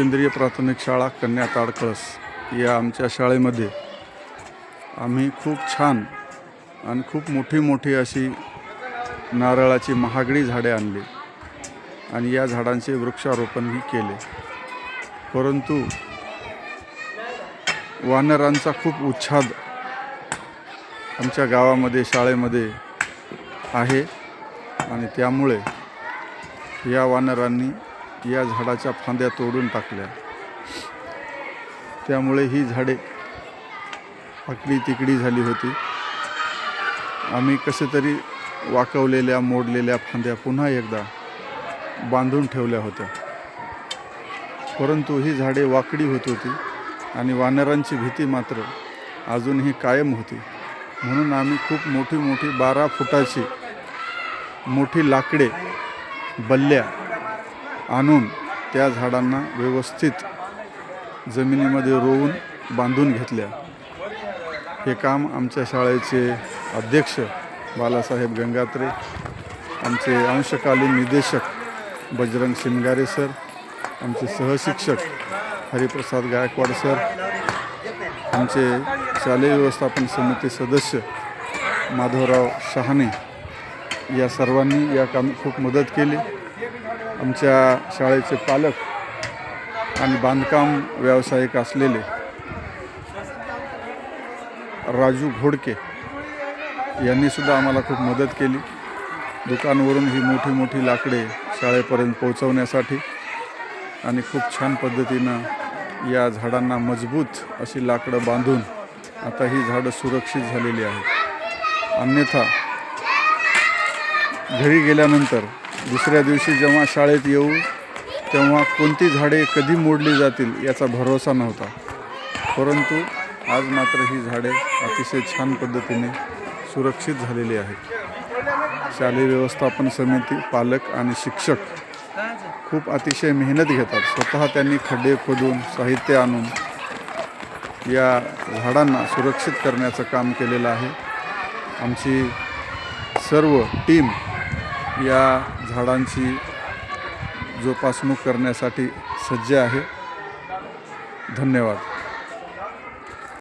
केंद्रीय प्राथमिक शाळा कन्या ताडकळस या आमच्या शाळेमध्ये आम्ही खूप छान आणि खूप मोठी मोठी अशी नारळाची महागडी झाडे आणली आणि या झाडांचे वृक्षारोपणही केले. परंतु वानरांचा खूप उच्छाद आमच्या गावामध्ये शाळेमध्ये आहे आणि त्यामुळे या वानरांनी या झाडाच्या फांद्या तोडून टाकल्या. त्यामुळे ही झाडे आकडी तिकडी झाली होती. आम्ही कसे तरी वाकवलेल्या मोडलेल्या फांद्या पुन्हा एकदा बांधून ठेवल्या होत्या. परंतु ही झाडे वाकडी होत होती आणि वानरांची भीती मात्र अजूनही कायम होती. म्हणून आम्ही खूप मोठी मोठी बारा फुटाची मोठी लाकडे बल्ल्या आणून त्या झाडांना व्यवस्थित जमिनीमध्ये रोवून बांधून घेतल्या. हे काम आमच्या शाळेचे अध्यक्ष बालासाहेब गंगात्रे आमचे अंशकालीन निदेशक बजरंग शिंगारे सर आमचे सहशिक्षक हरिप्रसाद गायकवाड सर आमचे शालेय व्यवस्थापन समिती सदस्य माधवराव शहाणे या सर्वांनी या कामी खूप मदत केली. आमच्या शाळेचे पालक आणि बांधकाम व्यावसायिक असलेले राजू घोडके यांनीसुद्धा आम्हाला खूप मदत केली. दुकानवरून ही मोठी मोठी लाकडे शाळेपर्यंत पोहोचवण्यासाठी आणि खूप छान पद्धतीनं या झाडांना मजबूत अशी लाकडं बांधून आता ही झाडं सुरक्षित झालेली आहेत. अन्यथा घरी गेल्यानंतर दुसऱ्या दिवशी जेव्हा शाळेत येऊ तेव्हा कोणती झाडे कधी मोडली जातील याचा भरोसा नव्हता. परंतु आज मात्र ही झाडे अतिशय छान पद्धतीने सुरक्षित झालेली आहेत. शालेय व्यवस्थापन समिती पालक आणि शिक्षक खूप अतिशय मेहनत घेतात. स्वतः त्यांनी खड्डे खोदून साहित्य आणून या झाडांना सुरक्षित करण्याचं काम केलेलं आहे. आमची सर्व टीम या झाडांची जोपासणूक करण्यासाठी सज्ज आहे. धन्यवाद.